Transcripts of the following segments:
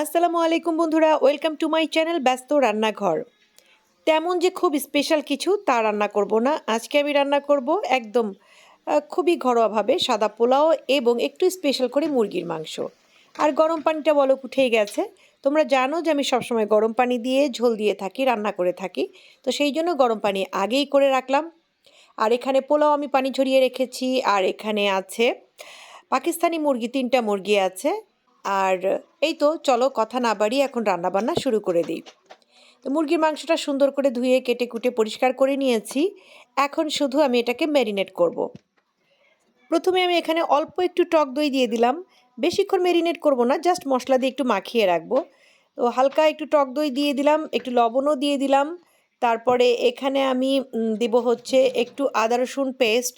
আসসালামু আলাইকুম বন্ধুরা, ওয়েলকাম টু মাই চ্যানেল ব্যস্ত রান্নাঘর। তেমন যে খুব স্পেশাল কিছু তা রান্না করব না। আজকে আমি রান্না করব একদম খুবই ঘরোয়াভাবে সাদা পোলাও এবং একটু স্পেশাল করে মুরগির মাংস। আর গরম পানিটা বলক উঠেই গেছে। তোমরা জানো যে আমি সবসময় গরম পানি দিয়ে ঝোল দিয়ে থাকি, রান্না করে থাকি। তো সেই জন্য গরম পানি আগেই করে রাখলাম। আর এখানে পোলাও আমি পানি ঝরিয়ে রেখেছি। আর এখানে আছে পাকিস্তানি মুরগি, তিনটা মুরগি আছে। আর এই তো চলো কথা না বাড়িয়ে এখন রান্নাবান্না শুরু করে দিই। তো মুরগির মাংসটা সুন্দর করে ধুয়ে, কেটে কুটে পরিষ্কার করে নিয়েছি। এখন শুধু আমি এটাকে ম্যারিনেট করব। প্রথমে আমি এখানে অল্প একটু টক দই দিয়ে দিলাম। বেশিক্ষণ ম্যারিনেট করব না, জাস্ট মশলা দিয়ে একটু মাখিয়ে রাখব। তো হালকা একটু টক দই দিয়ে দিলাম, একটু লবণও দিয়ে দিলাম। তারপরে এখানে আমি দেব হচ্ছে একটু আদা রসুন পেস্ট।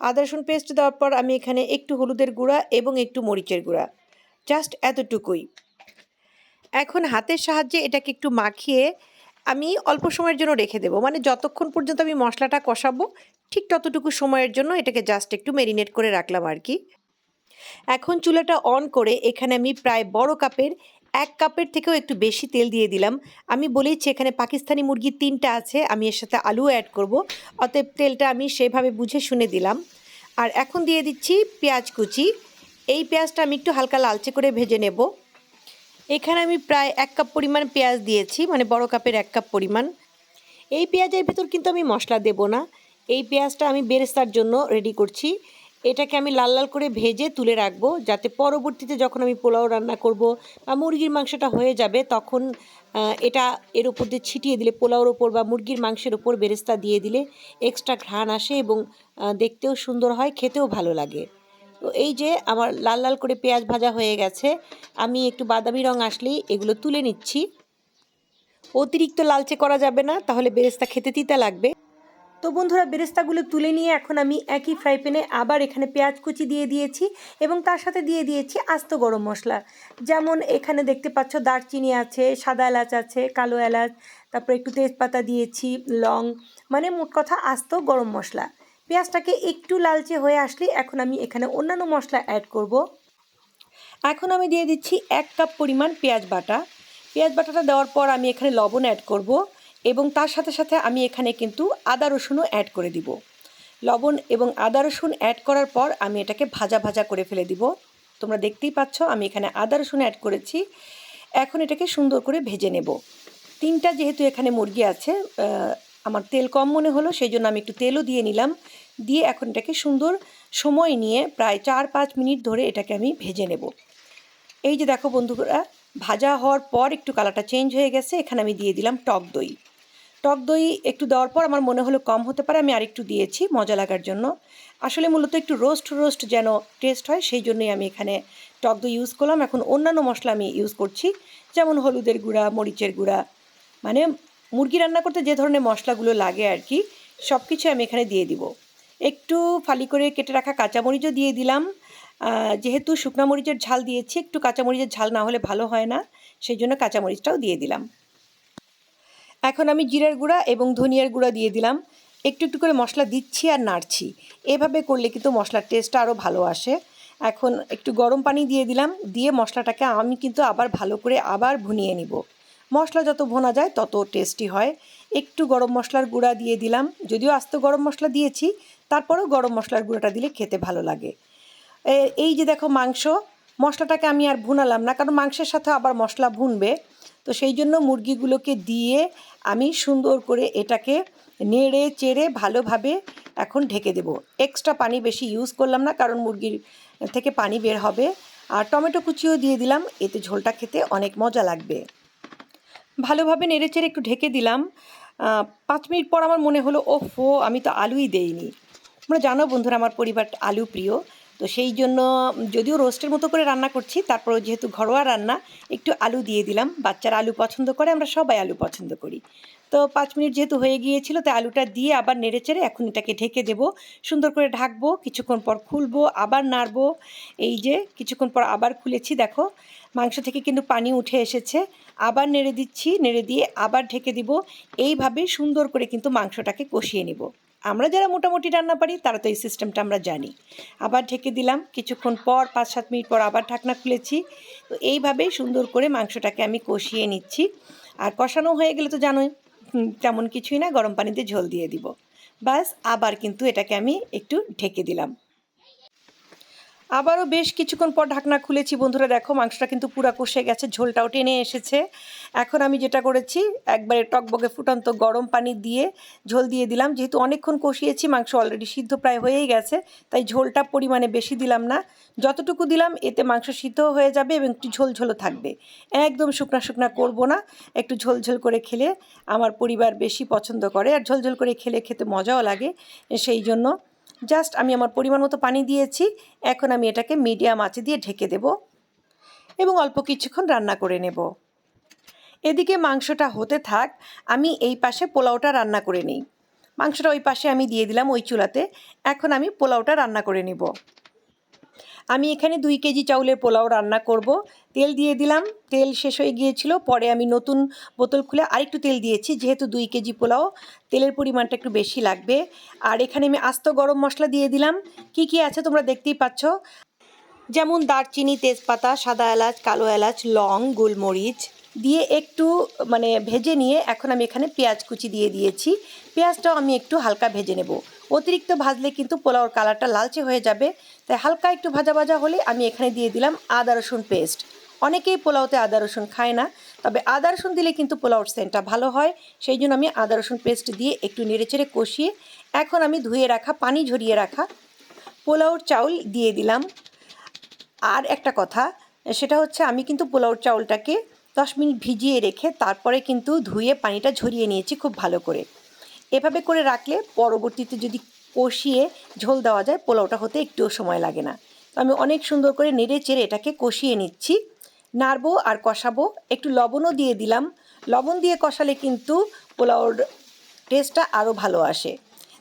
আদা রসুন পেস্ট দেওয়ার পর আমি এখানে একটু হলুদের গুঁড়া এবং একটু মরিচের গুঁড়া। জাস্ট এতটুকুই। এখন হাতের সাহায্যে এটাকে একটু মাখিয়ে আমি অল্প সময়ের জন্য রেখে দেবো। মানে যতক্ষণ পর্যন্ত আমি মশলাটা কষাবো, ঠিক ততটুকু সময়ের জন্য এটাকে জাস্ট একটু মেরিনেট করে রাখলাম আর কি। এখন চুলাটা অন করে এখানে আমি প্রায় বড় কাপের, এক কাপের থেকেও একটু বেশি তেল দিয়ে দিলাম। আমি বলেইছি এখানে পাকিস্তানি মুরগি তিনটা আছে, আমি এর সাথে আলু অ্যাড করব। অতএব তেলটা আমি সেভাবে বুঝে শুনে দিলাম। আর এখন দিয়ে দিচ্ছি পেঁয়াজ কুচি। এই পেঁয়াজটা আমি একটু হালকা লালচে করে ভেজে নেব। এখানে আমি প্রায় এক কাপ পরিমাণ পেঁয়াজ দিয়েছি মানে বড় কাপের এক কাপ পরিমাণ। এই পেঁয়াজের ভেতর কিন্তু আমি মশলা দেব না। এই পেঁয়াজটা আমি বেরেস্তার জন্য রেডি করছি। এটাকে আমি লাল লাল করে ভেজে তুলে রাখব, যাতে পরবর্তীতে যখন আমি পোলাও রান্না করব বা মুরগির মাংসটা হয়ে যাবে, তখন এটা এর উপর দিয়ে ছিটিয়ে দিলে, পোলাওর ওপর বা মুরগির মাংসের ওপর বেরেস্তা দিয়ে দিলে এক্সট্রা ঘ্রাণ আসে এবং দেখতেও সুন্দর হয়, খেতেও ভালো লাগে। তো এই যে আমার লাল লাল করে পেঁয়াজ ভাজা হয়ে গেছে, আমি একটু বাদামি রং আসলেই এগুলো তুলে নিচ্ছি। অতিরিক্ত লালচে করা যাবে না, তাহলে বেরেস্তা খেতে তিতা লাগবে। তো বন্ধুরা, বেরেস্তাগুলো তুলে নিয়ে এখন আমি একই ফ্রাই প্যানে আবার এখানে পেঁয়াজ কুচি দিয়ে দিয়েছি এবং তার সাথে দিয়ে দিয়েছি আস্ত গরম মশলা। যেমন এখানে দেখতে পাচ্ছ দারচিনি আছে, সাদা এলাচ আছে, কালো এলাচ, তারপর একটু তেজপাতা দিয়েছি, লং মানে মোট কথা আস্ত গরম মশলা। পেঁয়াজটাকে একটু লালচে হয়ে আসলে এখন আমি এখানে অন্যান্য মশলা অ্যাড করব। এখন আমি দিয়ে দিচ্ছি এক কাপ পরিমাণ পেঁয়াজ বাটা। পেঁয়াজ বাটাটা দেওয়ার পর আমি এখানে লবণ অ্যাড করব এবং তার সাথে সাথে আমি এখানে কিন্তু আদা রসুনও অ্যাড করে দিব। লবণ এবং আদা রসুন অ্যাড করার পর আমি এটাকে ভাজা ভাজা করে ফেলে দিব। তোমরা দেখতেই পাচ্ছ আমি এখানে আদা রসুন অ্যাড করেছি। এখন এটাকে সুন্দর করে ভেজে নেব। তিনটা যেহেতু এখানে মুরগি আছে আমার তেল কম মনে হলো সেই জন্য আমি একটু তেলও দিয়ে নিলাম। দিয়ে এখন এটাকে সুন্দর সময় নিয়ে প্রায় চার পাঁচ মিনিট ধরে এটাকে আমি ভেজে নেব। এই যে দেখো বন্ধুরা, ভাজা হওয়ার পর একটু কালারটা চেঞ্জ হয়ে গেছে, এখানে আমি দিয়ে দিলাম টক দই। টক দই একটু দেওয়ার পর আমার মনে হলো কম হতে পারে, আমি আরেকটু দিয়েছি মজা লাগার জন্য। আসলে মূলত একটু রোস্ট রোস্ট যেন টেস্ট হয় সেই জন্যই আমি এখানে টক দই ইউজ করলাম। এখন অন্যান্য মশলা আমি ইউজ করছি, যেমন হলুদের গুঁড়া, মরিচের গুঁড়া মানে মুরগি রান্না করতে যে ধরনের মশলাগুলো লাগে আর কি সব কিছু আমি এখানে দিয়ে দিব। একটু ফালি করে কেটে রাখা কাঁচামরিচও দিয়ে দিলাম। যেহেতু শুকনা মরিচের ঝাল দিয়েছি, একটু কাঁচামরিচের ঝাল না হলে ভালো হয় না, সেই জন্য কাঁচামরিচটাও দিয়ে দিলাম। এখন আমি জিরার গুঁড়া এবং ধনিয়ার গুঁড়া দিয়ে দিলাম। একটু একটু করে মশলা দিচ্ছি আর নাড়ছি। এভাবে করলে কিন্তু মশলার টেস্টটা আরও ভালো আসে। এখন একটু গরম পানি দিয়ে দিলাম, দিয়ে মশলাটাকে আমি কিন্তু আবার ভালো করে আবার ভুনিয়ে নিব। মশলা যত ভোনা যায় তত টেস্টি হয়। একটু গরম মশলার গুঁড়া দিয়ে দিলাম। যদিও আস্ত গরম মশলা দিয়েছি, তারপরেও গরম মশলার গুঁড়াটা দিলে খেতে ভালো লাগে। এই যে দেখো মাংস, মশলাটাকে আমি আর ভুনালাম না, কারণ মাংসের সাথে আবার মশলা ভুনবে। তো সেই জন্য মুরগিগুলোকে দিয়ে আমি সুন্দর করে এটাকে নেড়ে চেড়ে ভালোভাবে এখন ঢেকে দেব। এক্সট্রা পানি বেশি ইউজ করলাম না, কারণ মুরগির থেকে পানি বের হবে। আর টমেটো কুচিও দিয়ে দিলাম, এতে ঝোলটা খেতে অনেক মজা লাগবে। ভালোভাবে নেড়েচেড়ে একটু ঢেকে দিলাম। পাঁচ মিনিট পর আমার মনে হলো ও ফো আমি তো আলুই দেইনি। তোমরা জানো বন্ধুরা, আমার পরিবার আলু প্রিয়। তো সেই জন্য যদিও রোস্টের মতো করে রান্না করছি, তারপরেও যেহেতু ঘরোয়া রান্না, একটু আলু দিয়ে দিলাম। বাচ্চারা আলু পছন্দ করে, আমরা সবাই আলু পছন্দ করি। তো পাঁচ মিনিট যেহেতু হয়ে গিয়েছিল, তাই আলুটা দিয়ে আবার নেড়ে চেড়ে এখন এটাকে ঢেকে দেবো। সুন্দর করে ঢাকবো, কিছুক্ষণ পর খুলবো, আবার নাড়বো। এই যে কিছুক্ষণ পর আবার খুলেছি, দেখো, মাংস থেকে কিন্তু পানি উঠে এসেছে। আবার নেড়ে দিচ্ছি, নেড়ে দিয়ে আবার ঢেকে দিব। এইভাবে সুন্দর করে কিন্তু মাংসটাকে কষিয়ে নিব। আমরা যারা মোটামুটি রান্না পারি, তারা তো এই সিস্টেমটা আমরা জানি। আবার ঢেকে দিলাম, কিছুক্ষণ পর পাঁচ সাত মিনিট পর আবার ঢাকনা খুলেছি। তো এইভাবেই সুন্দর করে মাংসটাকে আমি কষিয়ে নিচ্ছি। আর কষানো হয়ে গেলে তো জানোই তেমন কিছুই না, গরম পানিতে ঝোল দিয়ে দিব। বাস আবার কিন্তু এটাকে আমি একটু ঢেকে দিলাম। আবারও বেশ কিছুক্ষণ পর ঢাকনা খুলেছি। বন্ধুরা দেখো, মাংসটা কিন্তু পুরা কষে গেছে, ঝোলটাও টেনে এসেছে। এখন আমি যেটা করেছি, একবারে টকবগে ফুটন্ত গরম পানি দিয়ে ঝোল দিয়ে দিলাম। যেহেতু অনেকক্ষণ কষিয়েছি, মাংস অলরেডি সিদ্ধ প্রায় হয়েই গেছে, তাই ঝোলটা পরিমাণে বেশি দিলাম না। যতটুকু দিলাম, এতে মাংস সিদ্ধ হয়ে যাবে এবং একটু ঝোল ঝোলও থাকবে। একদম শুকনা শুকনা করব না, একটু ঝোল ঝোল করে খেলে আমার পরিবার বেশি পছন্দ করে। আর ঝোল ঝোল করে খেলে খেতে মজাও লাগে, সেই জন্য জাস্ট আমি আমার পরিমাণ মতো পানি দিয়েছি। এখন আমি এটাকে মিডিয়াম আঁচে দিয়ে ঢেকে দেব এবং অল্প কিছুক্ষণ রান্না করে নেব। এদিকে মাংসটা হতে থাক, আমি এই পাশে পোলাওটা রান্না করে নিই। মাংসটা ওই পাশে আমি দিয়ে দিলাম ওই চুলাতে। এখন আমি পোলাওটা রান্না করে নেব। আমি এখানে দুই কেজি চাউলের পোলাও রান্না করব। তেল দিয়ে দিলাম। তেল শেষ হয়ে গিয়েছিল। পরে আমি নতুন বোতল খুলে আরেকটু তেল দিয়েছি, যেহেতু দুই কেজি পোলাও। তেলের পরিমাণটা একটু বেশি লাগবে। আর এখানে আমি আস্ত গরম মশলা দিয়ে দিলাম। কি কি আছে তোমরা দেখতেই পাচ্ছ? যেমন দারচিনি, তেজপাতা, সাদা এলাচ, কালো এলাচ, লং, গোলমরিচ দিয়ে একটু মানে ভেজে নিয়ে এখন আমি এখানে পেঁয়াজ কুচি দিয়ে দিয়েছি। পেঁয়াজটাও আমি একটু হালকা ভেজে নেব। অতিরিক্ত ভাজলে কিন্তু পোলাওর কালারটা লালচে হয়ে যাবে। তাই হালকা একটু ভাজা ভাজা হলে আমি এখানে দিয়ে দিলাম আদা রসুন পেস্ট। অনেকেই পোলাওতে আদা রসুন খায় না, তবে আদা রসুন দিলে কিন্তু পোলাওর সেন্টটা ভালো হয়। সেই জন্য আমি আদা রসুন পেস্ট দিয়ে একটু নেড়েচেড়ে কষিয়ে এখন আমি ধুয়ে রাখা, পানি ঝরিয়ে রাখা পোলাওর চাউল দিয়ে দিলাম। আর একটা কথা, সেটা হচ্ছে আমি কিন্তু পোলাওর চাউলটাকে দশ মিনিট ভিজিয়ে রেখে তারপরে কিন্তু ধুয়ে পানিটা ঝরিয়ে নিয়েছি খুব ভালো করে। এভাবে করে রাখলে পরবর্তীতে যদি কষিয়ে ঝোল দেওয়া যায়, পোলাওটা হতে একটুও সময় লাগে না। তো আমি অনেক সুন্দর করে নেড়ে চেড়ে এটাকে কষিয়ে নিচ্ছি। নাড়বো আর কষাবো। একটু লবণও দিয়ে দিলাম। লবণ দিয়ে কষালে কিন্তু পোলাওর টেস্টটা আরও ভালো আসে।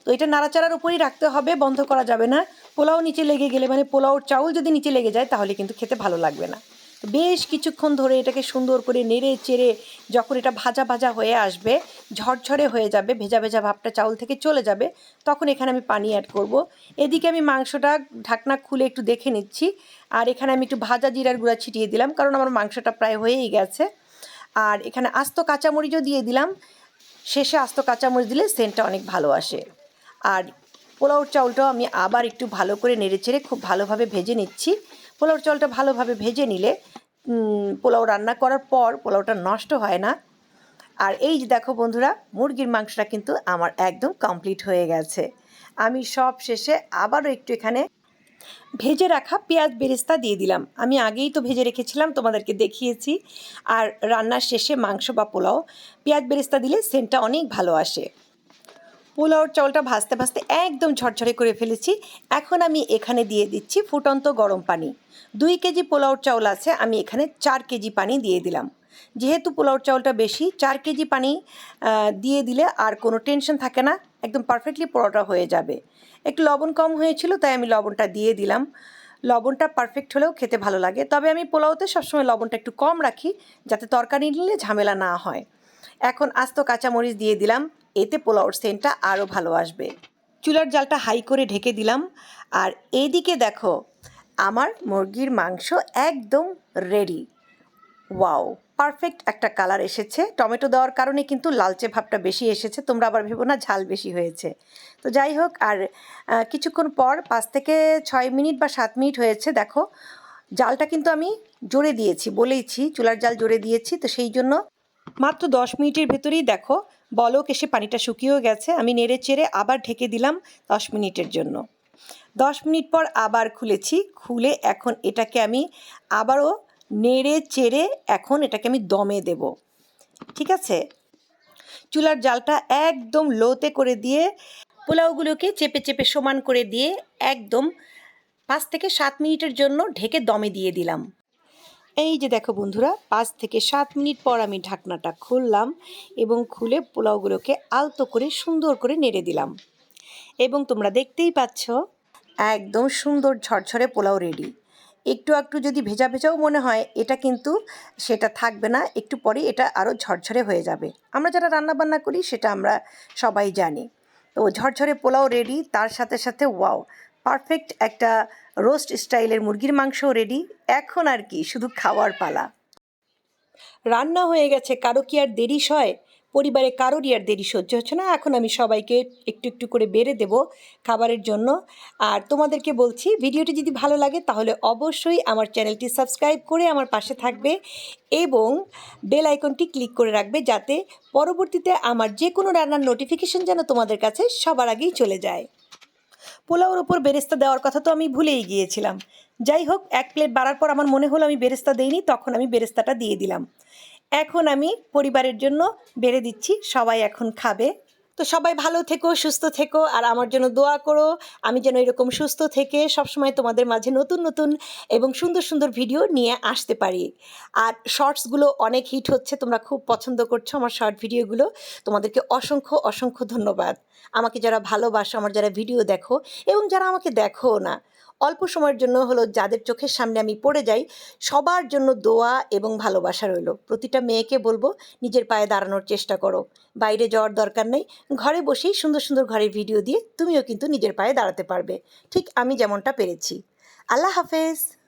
তো এটা নাড়াচাড়ার উপরেই রাখতে হবে, বন্ধ করা যাবে না। পোলাও নিচে লেগে গেলে মানে পোলাওর চাউল যদি নিচে লেগে যায়, তাহলে কিন্তু খেতে ভালো লাগবে না। বেশ কিছুক্ষণ ধরে এটাকে সুন্দর করে নেড়ে চেড়ে যখন এটা ভাজা ভাজা হয়ে আসবে, ঝরঝরে হয়ে যাবে, ভেজা ভেজা ভাবটা চাউল থেকে চলে যাবে, তখন এখানে আমি পানি অ্যাড করব। এদিকে আমি মাংসটা ঢাকনা খুলে একটু দেখে নিচ্ছি, আর এখানে আমি একটু ভাজা জিরার গুঁড়া ছিটিয়ে দিলাম, কারণ আমার মাংসটা প্রায় হয়েই গেছে। আর এখানে আস্ত কাঁচামরিচও দিয়ে দিলাম, শেষে আস্ত কাঁচামরিচ দিলে সেন্টটা অনেক ভালো আসে। আর পোলাওর চাউলটাও আমি আবার একটু ভালো করে নেড়েচেড়ে খুব ভালোভাবে ভেজে নিচ্ছি। পোলাওর চাউলটা ভালোভাবে ভেজে নিলে পোলাও রান্না করার পর পোলাওটা নষ্ট হয় না। আর এই যে দেখো বন্ধুরা, মুরগির মাংসটা কিন্তু আমার একদম কমপ্লিট হয়ে গেছে। আমি সব শেষে আবারও একটু এখানে ভেজে রাখা পেঁয়াজ বেরেস্তা দিয়ে দিলাম। আমি আগেই তো ভেজে রেখেছিলাম, তোমাদেরকে দেখিয়েছি। আর রান্নার শেষে মাংস বা পোলাও, পেঁয়াজ বেরেস্তা দিলে সেন্টটা অনেক ভালো আসে। পোলাওর চাউলটা ভাজতে ভাজতে একদম ঝরঝরে করে ফেলেছি। এখন আমি এখানে দিয়ে দিচ্ছি ফুটন্ত গরম পানি। দুই কেজি পোলাওর চাউল আছে, আমি এখানে চার কেজি পানি দিয়ে দিলাম। যেহেতু পোলাওর চাউলটা বেশি, চার কেজি পানি দিয়ে দিলে আর কোনো টেনশন থাকে না, একদম পারফেক্টলি পোলাওটা হয়ে যাবে। একটু লবণ কম হয়েছিল, তাই আমি লবণটা দিয়ে দিলাম। লবণটা পারফেক্ট হলেও খেতে ভালো লাগে। তবে আমি পোলাওতে সবসময় লবণটা একটু কম রাখি, যাতে তরকারি নিলে ঝামেলা না হয়। এখন আস্ত কাঁচামরিচ দিয়ে দিলাম। এতে পোলাওর সেন্টটা আরও ভালো আসবে। চুলার জালটা হাই করে ঢেকে দিলাম। আর এইদিকে দেখো, আমার মুরগির মাংস একদম রেডি ওয়াও পারফেক্ট একটা কালার এসেছে। টমেটো দেওয়ার কারণে কিন্তু লালচে ভাবটা বেশি এসেছে। তোমরা আবার ভেবো না, ঝাল বেশি হয়েছে। তো যাই হোক, আর কিছুক্ষণ পর পাঁচ থেকে ছয় মিনিট বা সাত মিনিট হয়েছে, দেখো। জালটা কিন্তু আমি জোরে দিয়েছি, বলেইছি, চুলার জাল জোরে দিয়েছি। তো সেই জন্য মাত্র দশ মিনিটের ভেতরেই দেখো, বলক এসে পানিটা শুকিয়েও গেছে। আমি নেড়ে চেড়ে আবার ঢেকে দিলাম দশ মিনিটের জন্য। দশ মিনিট পর আবার খুলেছি। খুলে এখন এটাকে আমি আবারও নেড়ে চেড়ে এখন এটাকে আমি দমে দেব। ঠিক আছে? চুলার জালটা একদম লোতে করে দিয়ে, পোলাওগুলোকে চেপে চেপে সমান করে দিয়ে একদম পাঁচ থেকে সাত মিনিটের জন্য ঢেকে দমে দিয়ে দিলাম। এই যে দেখো বন্ধুরা, পাঁচ থেকে সাত মিনিট পর আমি ঢাকনাটা খুললাম এবং খুলে পোলাওগুলোকে আলতো করে সুন্দর করে নেড়ে দিলাম। এবং তোমরা দেখতেই পাচ্ছ, একদম সুন্দর ঝরঝরে পোলাও রেডি। একটু একটু যদি ভেজা ভেজাও মনে হয়, এটা কিন্তু সেটা থাকবে না, একটু পরে এটা আরও ঝরঝরে হয়ে যাবে। আমরা যারা রান্না বান্না করি, সেটা আমরা সবাই জানি। তো ঝরঝরে পোলাও রেডি, তার সাথে সাথে ওয়াও পারফেক্ট একটা রোস্ট স্টাইলের মুরগির মাংসও রেডি এখন আর কি, শুধু খাওয়ার পালা। রান্না হয়ে গেছে, কারও কি আর দেরি সয় পরিবারে কারোরই আর দেরি সহ্য হচ্ছে না। এখন আমি সবাইকে একটু একটু করে বেড়ে দেব খাবারের জন্য। আর তোমাদেরকে বলছি, ভিডিওটি যদি ভালো লাগে তাহলে অবশ্যই আমার চ্যানেলটি সাবস্ক্রাইব করে আমার পাশে থাকবে এবং বেল আইকনটি ক্লিক করে রাখবে যাতে পরবর্তীতে আমার যে কোনো রান্নার নোটিফিকেশন যেন তোমাদের কাছে সবার আগেই চলে যায়। পোলাওর ওপর বেরেস্তা দেওয়ার কথা তো আমি ভুলেই গিয়েছিলাম। যাই হোক, এক প্লেট বাড়ার পর আমার মনে হলো আমি বেরেস্তা দেইনি, তখন আমি বেরেস্তাটা দিয়ে দিলাম। এখন আমি পরিবারের জন্য বেড়ে দিচ্ছি, সবাই এখন খাবে। তো সবাই ভালো থেকো, সুস্থ থেকো, আর আমার জন্য দোয়া করো। আমি যেন এরকম সুস্থ থেকে সবসময় তোমাদের মাঝে নতুন নতুন এবং সুন্দর সুন্দর ভিডিও নিয়ে আসতে পারি। আর শর্টসগুলো অনেক হিট হচ্ছে, তোমরা খুব পছন্দ করছ আমার শর্ট ভিডিওগুলো তোমাদেরকে অসংখ্য অসংখ্য ধন্যবাদ। আমাকে যারা ভালোবাসো, আমার যারা ভিডিও দেখো এবং যারা আমাকে দেখো না অল্প সময়ের জন্য হলো যাদের চোখের সামনে আমি পড়ে যাই, সবার জন্য দোয়া এবং ভালোবাসা রইল। প্রতিটা মেয়েকে বলব, নিজের পায়ে দাঁড়ানোর চেষ্টা করো। বাইরে যাওয়ার দরকার নেই। ঘরে বসেই সুন্দর সুন্দর ঘরের ভিডিও দিয়ে তুমিও কিন্তু নিজের পায়ে দাঁড়াতে পারবে। ঠিক আমি যেমনটা পেরেছি। আল্লাহ হাফেজ।